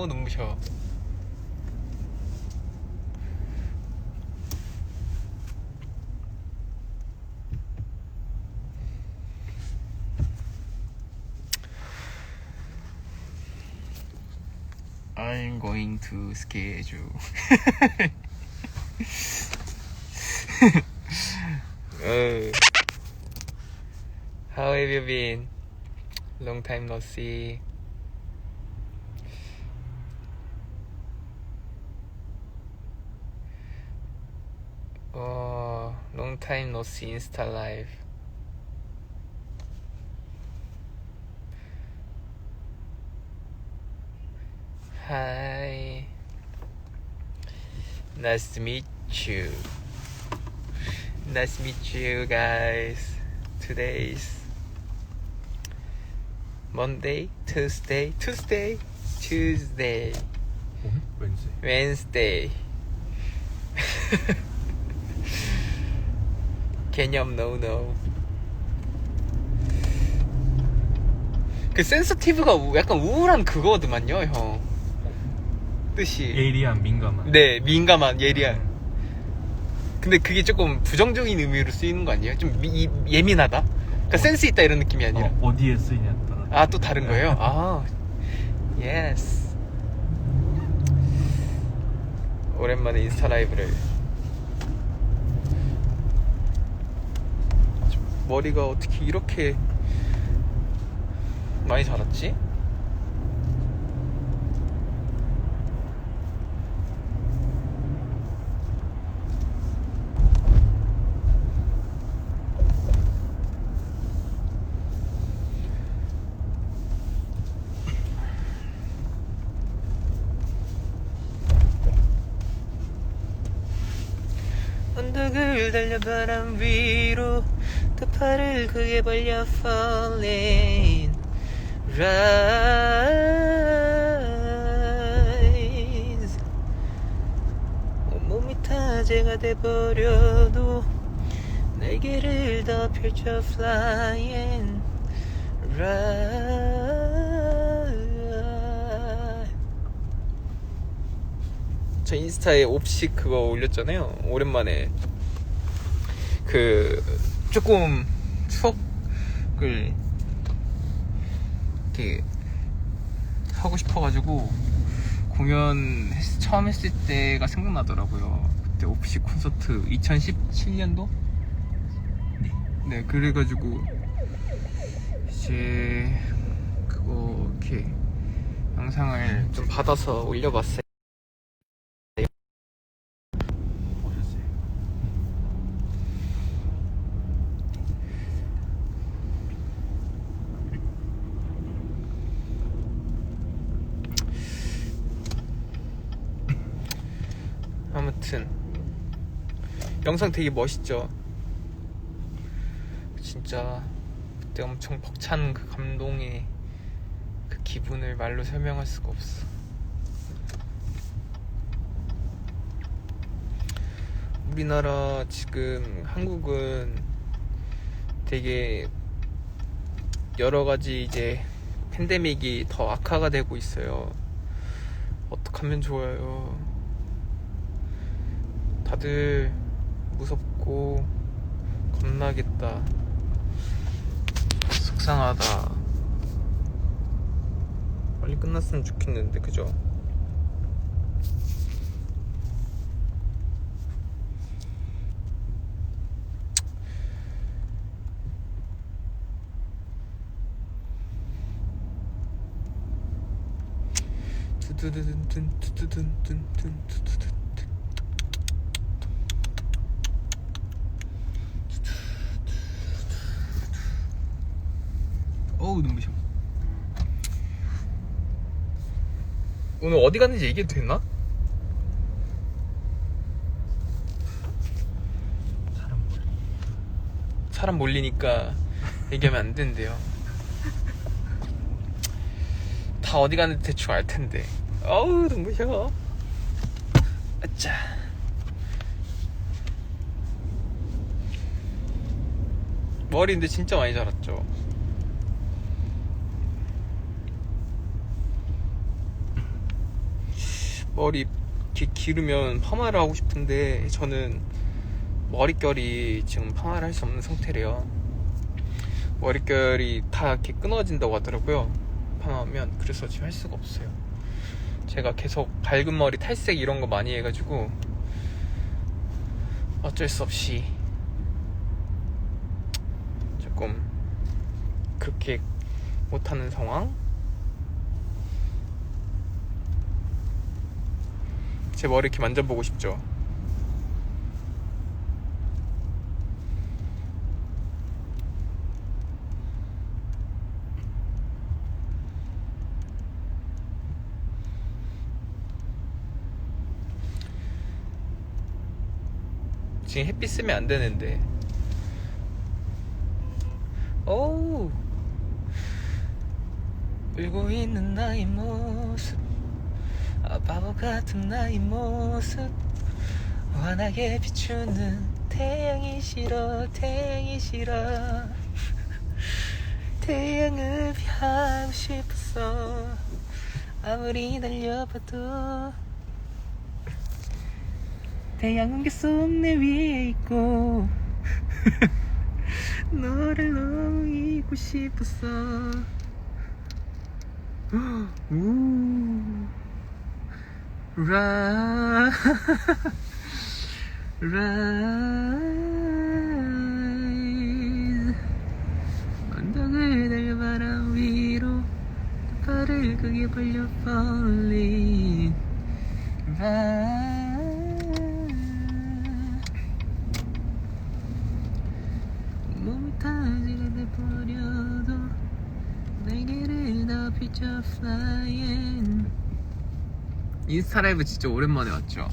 어 눈부셔 I'm going to schedule uh, How have you been? Long time no see Time no see 인스타 라이브. Hi. Nice to meet you. Nice to meet you guys. Today's Monday, Tuesday, Tuesday, Tuesday, 오늘? 왠지 Wednesday. 개념 no no. 그 센서티브가 우- 약간 우울한 그거더만요, 형. 뜻이. 예리한 민감한 네, 민감한 예리한. 근데 그게 조금 부정적인 의미로 쓰이는 거 아니에요? 좀 미- 예민하다? 그러니까 센스 있다 이런 느낌이 아니라. 어, 어디에 쓰이냐에 따라 아, 또 다른 거예요? 아, 예스. 오랜만에 인스타 라이브를. 머리가 어떻게 이렇게 많이 자랐지? 언덕을 달려 바람 위로 두 팔을 크게 벌려 falling rise. 온몸이 타재가 돼버려도 날개를 더 펼쳐 flying rise. 저 인스타에 옵식 그거 올렸잖아요. 오랜만에. 그 조금 추억을 이렇게 하고 싶어가지고 공연 했- 처음 했을 때가 생각나더라고요. 그때 옵식 콘서트 2017년도? 네. 네, 그래가지고 이제 그거 이렇게 영상을 좀 받아서 올려봤어요. 아무튼 영상 되게 멋있죠. 진짜 그때 엄청 벅찬 그 감동의 그 기분을 말로 설명할 수가 없어. 우리나라 지금 한국은 되게 여러 가지 이제 팬데믹이 더 악화가 되고 있어요. 어떡하면 좋아요. 다들 무섭고 겁나겠다. 속상하다. 빨리 끝났으면 좋겠는데, 그죠? 두두두둔 두두둔 둔둔 두두둔 어우 눈부셔. 오늘 어디 갔는지 얘기해도 되나? 사람 몰리 사람 몰리니까 얘기하면 안 된대요. 다 어디 갔는지 대충 알 텐데. 어우 눈부셔. 아짜 머리인데 진짜 많이 자랐죠 머리 기, 기르면 파마를 하고 싶은데 저는 머릿결이 지금 파마를 할 수 없는 상태래요. 머릿결이 다 이렇게 끊어진다고 하더라고요. 파마하면 그래서 지금 할 수가 없어요. 제가 계속 밝은 머리 탈색 이런 거 많이 해가지고 어쩔 수 없이 조금 그렇게 못하는 상황. 제 머리 이렇게 만져보고 싶죠? 지금 햇빛 쓰면 안 되는데. 오우. 울고 있는 나의 모습. 아, 바보 같은 나의 모습. 환하게 비추는 태양이 싫어, 태양이 싫어. 태양을 피하고 싶었어. 아무리 달려봐도. 태양은 계속 내 위에 있고 너를 너무 잊고 싶었어 우 라, 라이즈 언덕을 달려 바람 위로 발을 크게 벌려 falling. 라. 몸이 타지게 돼버려도 내게를 더 비춰 flying 인스타 라이브 진짜 오랜만에 왔죠?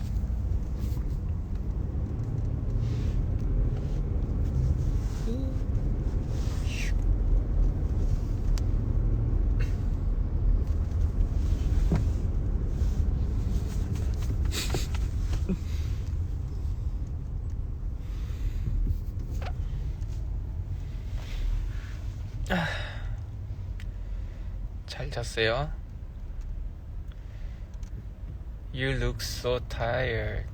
잘 잤어요? You look so tired.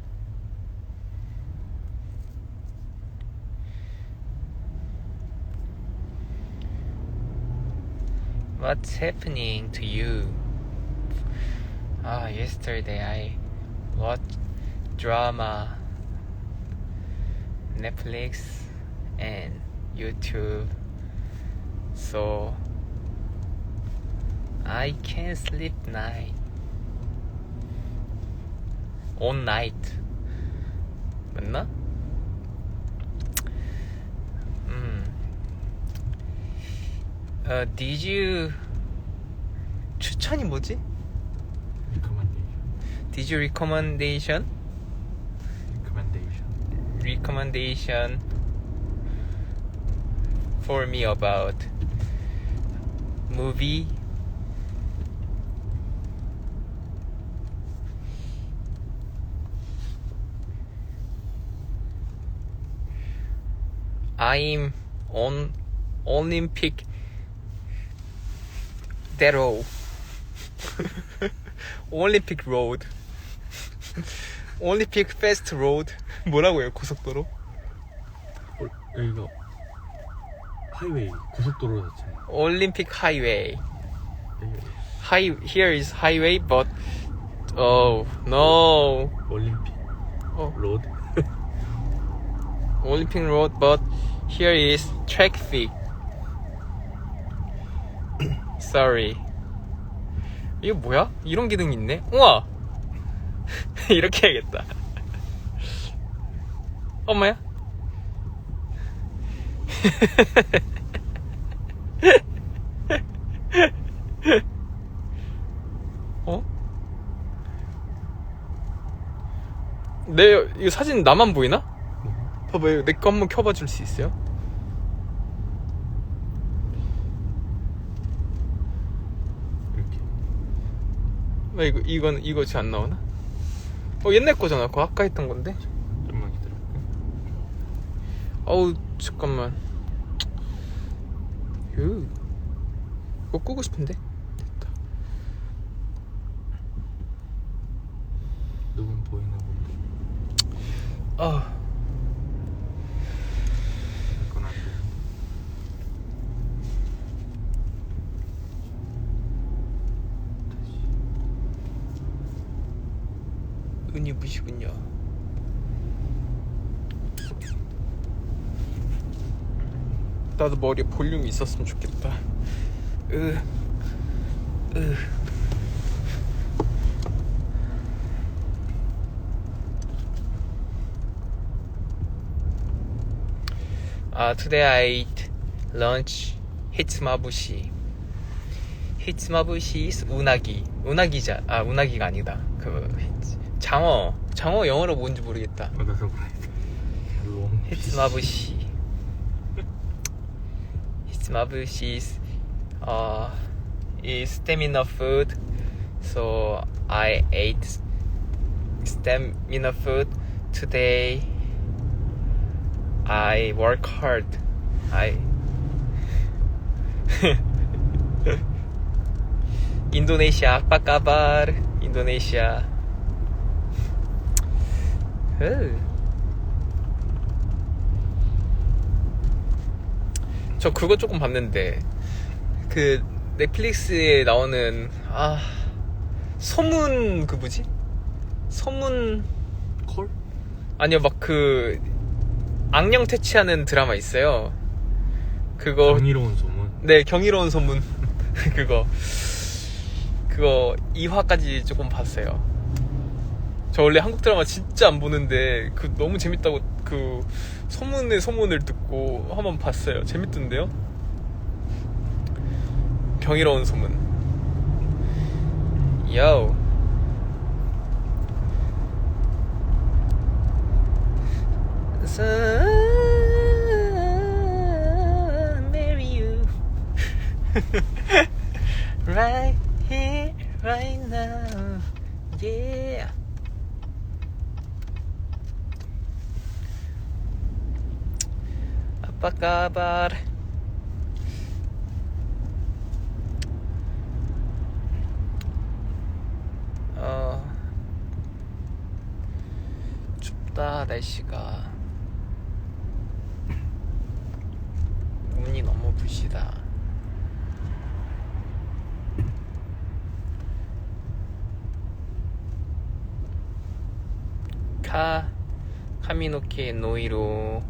What's happening to you? Ah, yesterday I watched drama, Netflix, and YouTube. So I can't sleep night. all night. 맞나? 음. 어, did you 추천이 뭐지? 리커멘데이션 Did you recommendation? 리커멘데이션 recommendation for me about movie I'm on Olympic 대로 Olympic Road Olympic Fast Road 뭐라고요 고속도로? 어, 여기가 하이웨이 고속도로 자체예요 Olympic Highway 여기 High here is highway but oh no 올림픽 oh, 로드 Olympic Road but here is traffic sorry 이거 뭐야? 이런 기능이 있네? 우와 이렇게 해야겠다 엄마야? 어? 내이 사진 나만 보이나? 봐봐요. 내 거 한번 켜봐 줄 수 있어요? 왜 이거 이건, 이거 지안 나오나? 어 옛날 거잖아. 그거 아까 했던 건데. 좀만 기다려. 어우 잠깐만. 유. 이거 끄고 싶은데. 됐다. 누군 보이나 본데. 아. 나도 머리에 볼륨이 있었으면 좋겠다. 으, 으. 아, today I ate lunch 히츠마부시. 히츠마부시 is 우나기. 우나기자. 아, 우나기가 아니다. 그 장어. 장어 영어로 뭔지 모르겠다. 히츠마부시. 히츠마부시 is uh, is stamina food. So I ate stamina food today. I work hard. I 인도네시아 apa kabar? 인도네시아. 으. 저 그거 조금 봤는데 그 넷플릭스에 나오는 아 소문 그 뭐지? 소문 콜? 아니요 막 그 악령 퇴치하는 드라마 있어요. 그거 경이로운 소문. 네 경이로운 소문 그거 그거 2화까지 조금 봤어요. 저 원래 한국 드라마 진짜 안 보는데 그 너무 재밌다고 그 소문의 소문을 듣고 한번 봤어요. 재밌던데요? 경이로운 소문. you. right here, right now. Yeah. Apa kabar? 어 춥다 날씨가 운이 너무 부시다. 카 카미노케 노이로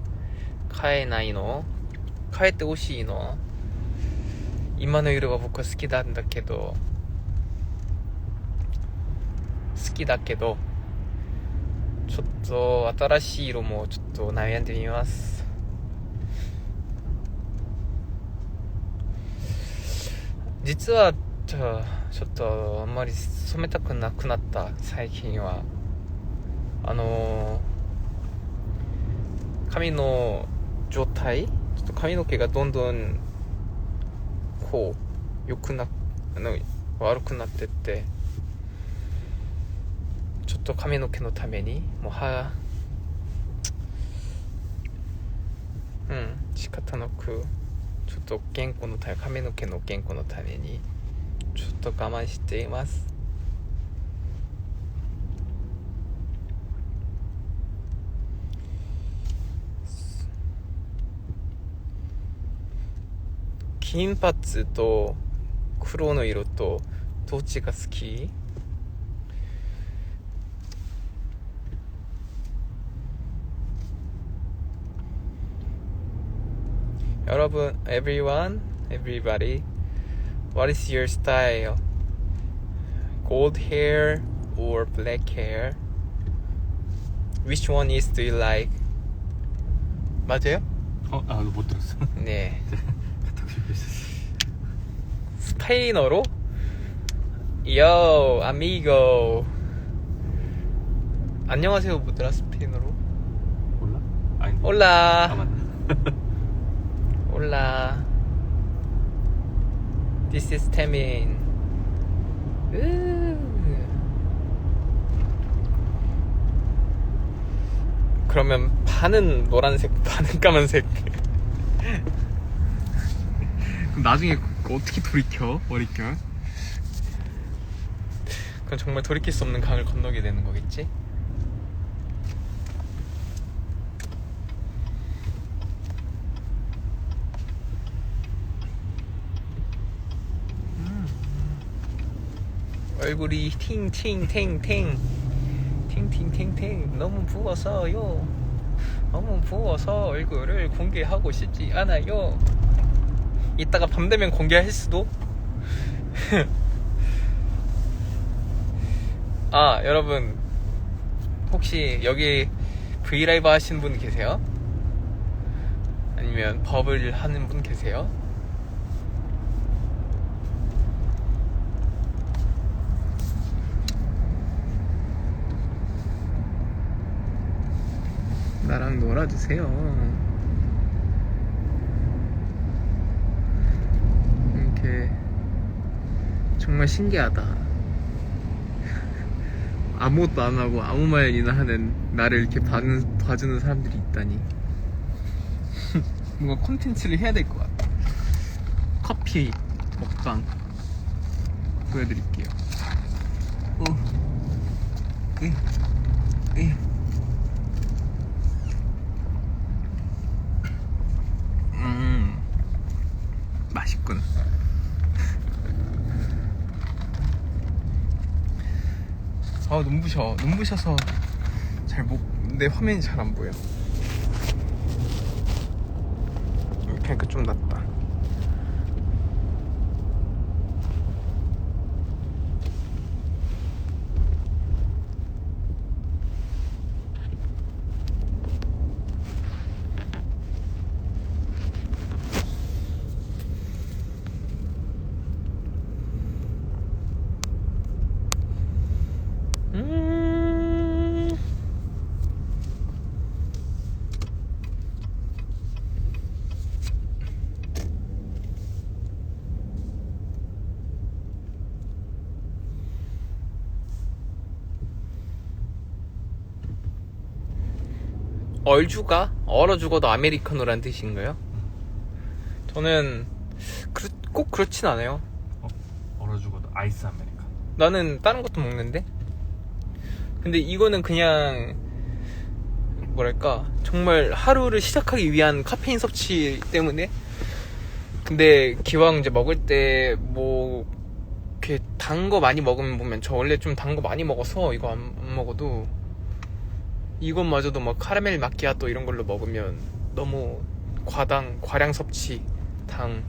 買えないの？変えてほしいの？今の色は僕好きなんだけど。好きだけど。ちょっと新しい色もちょっと悩んでみます。実はちょっとあんまり染めたくなくなった。最近は。あのー、髪の状態？ちょっと髪の毛がどんどんこう良くなあの悪くなってってちょっと髪の毛のためにもうはうん仕方なくちょっと健康のため髪の毛の健康のためにちょっと我慢しています。金髪と黒の色とどっちが好き 여러분, everyone, everybody, what is your style? Gold hair or black hair? Which one is do you like? 맞아요? 어, 아, 못 들었어. 네. 스페인어로? Yo, amigo. 안녕하세요, 뭐더라, 스페인어로? 몰라? 아니. 올라. 아, 맞다. Hola. This is Tamin. 으. 그러면 반은 노란색, 반은 까만색. 그럼 나중에 어떻게 돌이켜? 어리켜? 그건 정말 돌이킬 수 없는 강을 건너게 되는 거겠지? 얼굴이 팅팅탱탱 팅팅탱탱 너무 부어서요 너무 부어서 얼굴을 공개하고 싶지 않아요 이따가 밤 되면 공개할 수도 아 여러분 혹시 여기 브이라이브 하시는 분 계세요? 아니면 버블 하는 분 계세요? 나랑 놀아주세요. 이렇게 정말 신기하다. 아무것도 안 하고 아무 말이나 하는 나를 이렇게 봐는, 봐주는 사람들이 있다니. 뭔가 콘텐츠를 해야 될 것 같아. 커피 먹방 보여드릴게요. 오, 으, 으. 음, 맛있군. 아 눈부셔. 눈부셔서 잘 못, 내 화면이 잘 안 보여. 이렇게 하니까 좀 낫다. 음. 얼주가 얼어 죽어도 아메리카노란 뜻인가요? 저는 그렇- 꼭 그렇진 않아요. 어? 얼어 죽어도 아이스 아메리카노. 나는 다른 것도 먹는데. 근데 이거는 그냥 뭐랄까 정말 하루를 시작하기 위한 카페인 섭취 때문에. 근데 기왕 이제 먹을 때 뭐 이렇게 단 거 많이 먹으면 보면 저 원래 좀 단 거 많이 먹어서 이거 안, 안 먹어도 이것마저도 막 카라멜 마키아또 이런 걸로 먹으면 너무 과당 과량 섭취 당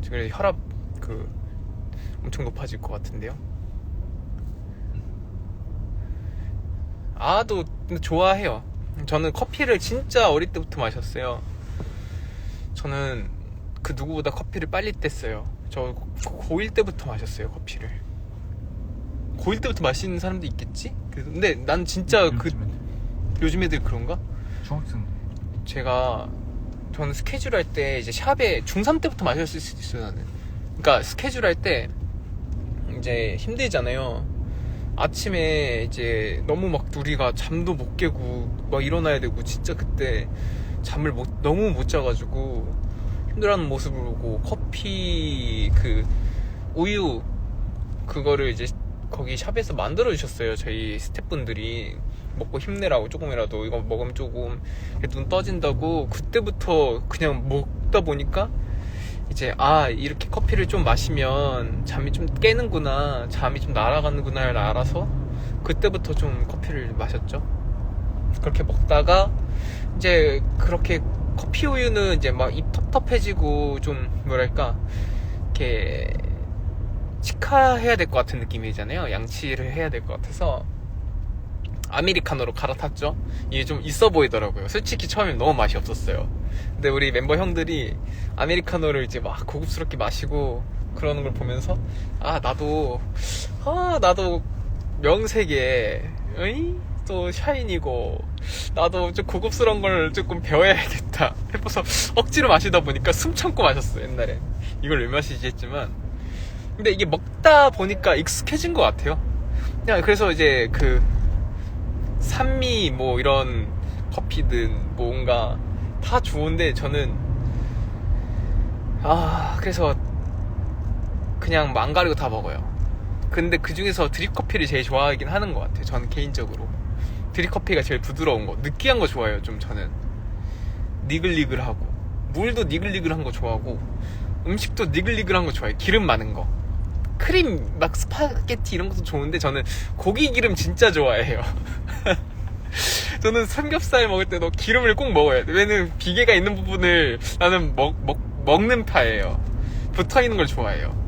지금 혈압 그 엄청 높아질 것 같은데요. 아도 좋아해요. 저는 커피를 진짜 어릴 때부터 마셨어요. 저는 그 누구보다 커피를 빨리 뗐어요. 저 고1 때부터 마셨어요 커피를. 고1 때부터 마시는 사람도 있겠지? 그래서- 근데 난 진짜 그 요즘엔 요즘 애들 그런가? 중학생. 제가 저는 스케줄 할 때 이제 샵에 중3 때부터 마셨을 수도 있어요 나는. 그러니까 스케줄 할 때 이제 힘들잖아요. 아침에 이제 너무 막 우리가 잠도 못 깨고 막 일어나야 되고 진짜 그때 잠을 못, 너무 못 자가지고 힘들어하는 모습을 보고 커피 그 우유 그거를 이제 거기 샵에서 만들어 주셨어요 저희 스태프분들이. 먹고 힘내라고 조금이라도 이거 먹으면 조금 눈 떠진다고. 그때부터 그냥 먹다 보니까 이제 아 이렇게 커피를 좀 마시면 잠이 좀 깨는구나 잠이 좀 날아가는구나를 알아서 그때부터 좀 커피를 마셨죠. 그렇게 먹다가 이제 그렇게 커피 우유는 이제 막 입 텁텁해지고 좀 뭐랄까 이렇게 치카해야 될 것 같은 느낌이잖아요 양치를 해야 될 것 같아서 아메리카노로 갈아탔죠. 이게 좀 있어 보이더라고요. 솔직히 처음엔 너무 맛이 없었어요. 근데 우리 멤버 형들이 아메리카노를 이제 막 고급스럽게 마시고 그러는 걸 보면서 아 나도 아 나도 명색에 어이? 또 샤인이고 나도 좀 고급스러운 걸 조금 배워야겠다 해서 억지로 마시다 보니까 숨 참고 마셨어 옛날에 이걸 왜 마시지 했지만 근데 이게 먹다 보니까 익숙해진 것 같아요 그냥 그래서 이제 그 산미 뭐 이런 커피든 뭔가 다 좋은데 저는 아 그래서 그냥 안 가리고 다 먹어요. 근데 그 중에서 드립 커피를 제일 좋아하긴 하는 것 같아요. 저는 개인적으로 드립 커피가 제일 부드러운 거, 느끼한 거 좋아해요. 좀 저는 니글니글하고 물도 니글니글한 거 좋아하고 음식도 니글니글한 거 좋아해요. 기름 많은 거. 크림 막 스파게티 이런 것도 좋은데 저는 고기 기름 진짜 좋아해요. 저는 삼겹살 먹을 때도 기름을 꼭 먹어야 돼. 왜냐면 비계가 있는 부분을 나는 먹, 먹, 먹는 파예요. 붙어 있는 걸 좋아해요.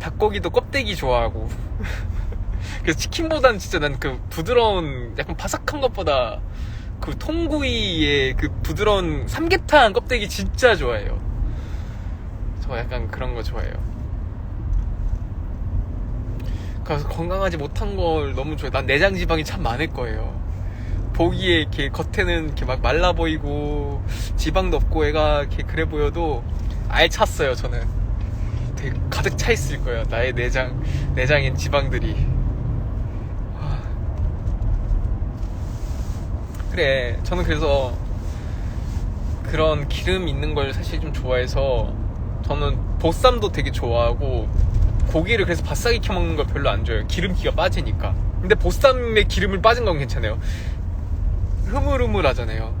닭고기도 껍데기 좋아하고. 그래서 치킨보다는 진짜 난 그 부드러운 약간 바삭한 것보다 그 통구이의 그 부드러운 삼계탕 껍데기 진짜 좋아해요. 저 약간 그런 거 좋아해요. 그래서 건강하지 못한 걸 너무 좋아해. 난 내장 지방이 참 많을 거예요. 보기에 이렇게 겉에는 이렇게 막 말라 보이고 지방도 없고 애가 이렇게 그래 보여도 알찼어요 저는. 되게 가득 차 있을 거예요. 나의 내장 내장인 지방들이. 와. 그래 저는 그래서 그런 기름 있는 걸 사실 좀 좋아해서 저는 보쌈도 되게 좋아하고 고기를 그래서 바싹 익혀 먹는 걸 별로 안 좋아해요. 기름기가 빠지니까. 근데 보쌈에 기름을 빠진 건 괜찮아요. 흐물흐물하잖아요.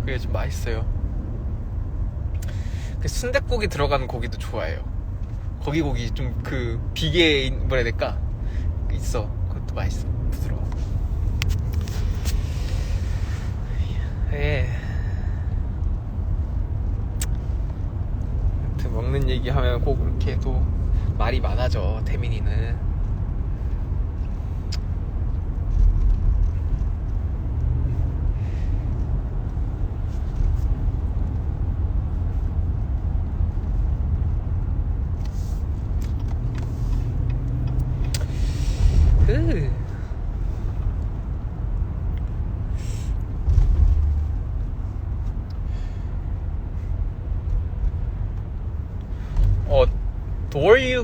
그게 좀 맛있어요. 그 순댓국이 들어가는 고기도 좋아해요. 거기 고기 좀 그 비계 뭐라 해야 될까? 있어. 그것도 맛있어. 부드러워. 예. 아무튼 먹는 얘기하면 꼭 이렇게 또 말이 많아져 태민이는 으. 어,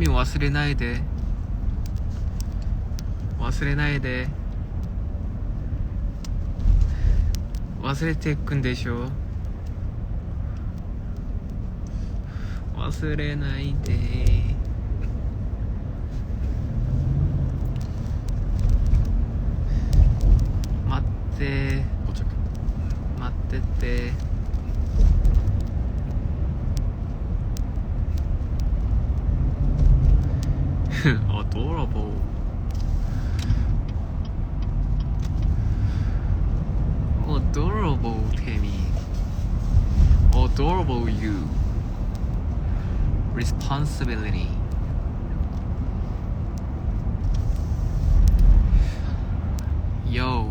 セミ忘れないで。忘れないで。忘れていくんでしょ？忘れないで。待って。待ってて adorable. Adorable Tammy. Adorable you. Responsibility. Yo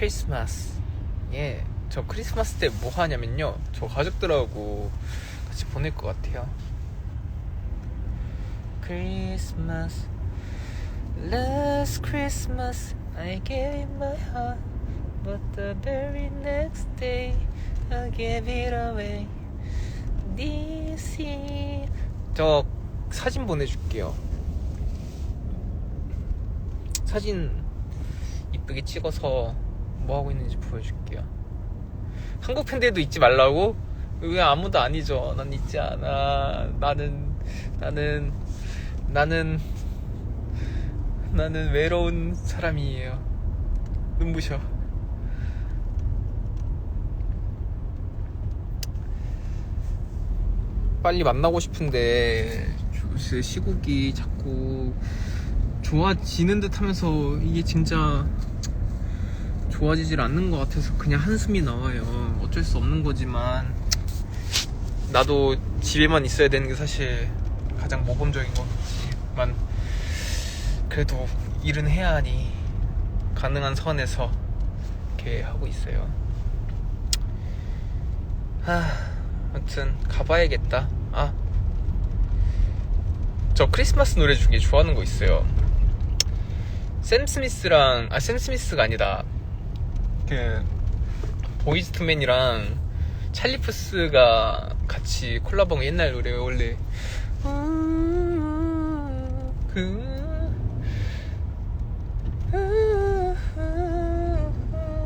크리스마스. 예, 저 크리스마스 때 뭐 하냐면요. 저 가족들하고 같이 보낼 것 같아요. 크리스마스. Last Christmas I gave my heart But the very next day I gave it away This year 저 사진 보내줄게요 사진 이쁘게 찍어서 뭐 하고 있는지 보여줄게요. 한국 팬들도 잊지 말라고 왜 아무도 아니죠? 난 잊지 않아. 나는 나는 나는 나는 외로운 사람이에요. 눈부셔. 빨리 만나고 싶은데 저 시국이 자꾸 좋아지는 듯 하면서 이게 진짜 좋아지질 않는 것 같아서 그냥 한숨이 나와요. 어쩔 수 없는 거지만 나도 집에만 있어야 되는 게 사실 가장 모범적인 거지만 그래도 일은 해야 하니 가능한 선에서 이렇게 하고 있어요. 하, 아무튼 가봐야겠다. 아, 저 크리스마스 노래 중에 좋아하는 거 있어요. 샘 스미스랑 아 샘 스미스가 아니다. 그 보이즈 투맨이랑 찰리 푸스가 같이 콜라보한 옛날 노래 원래 그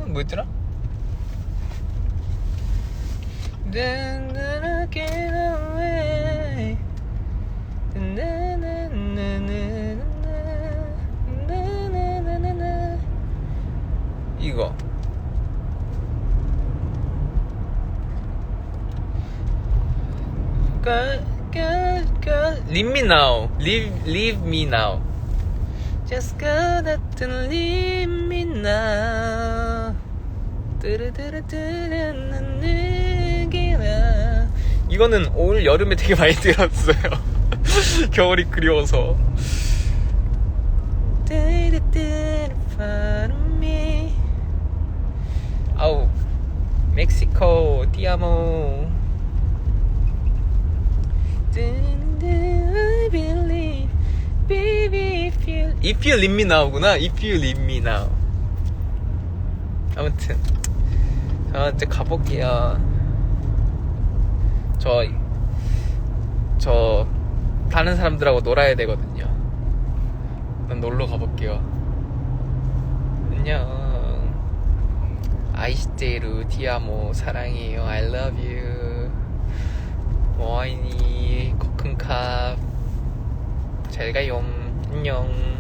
뭐였더라? Na, na, na, na. 이거 Girl, girl, girl, leave me now. Leave, leave me now. Just go that and leave me now. 뚜루뚜루뚜루는 느끼나. 이거는 올 여름에 되게 많이 들었어요. 겨울이 그리워서. 아우, 멕시코, 티아모. I believe, baby, if you, if you leave me now구나. If you leave me now. 아무튼, 저 이제 가볼게요. 저, 저, 다른 사람들하고 놀아야 되거든요. 난 놀러 가볼게요. 안녕. 아이시테루, 디아모, 사랑해요. I love you. 모아이니, 코큰캅. 잘 가요. 안녕.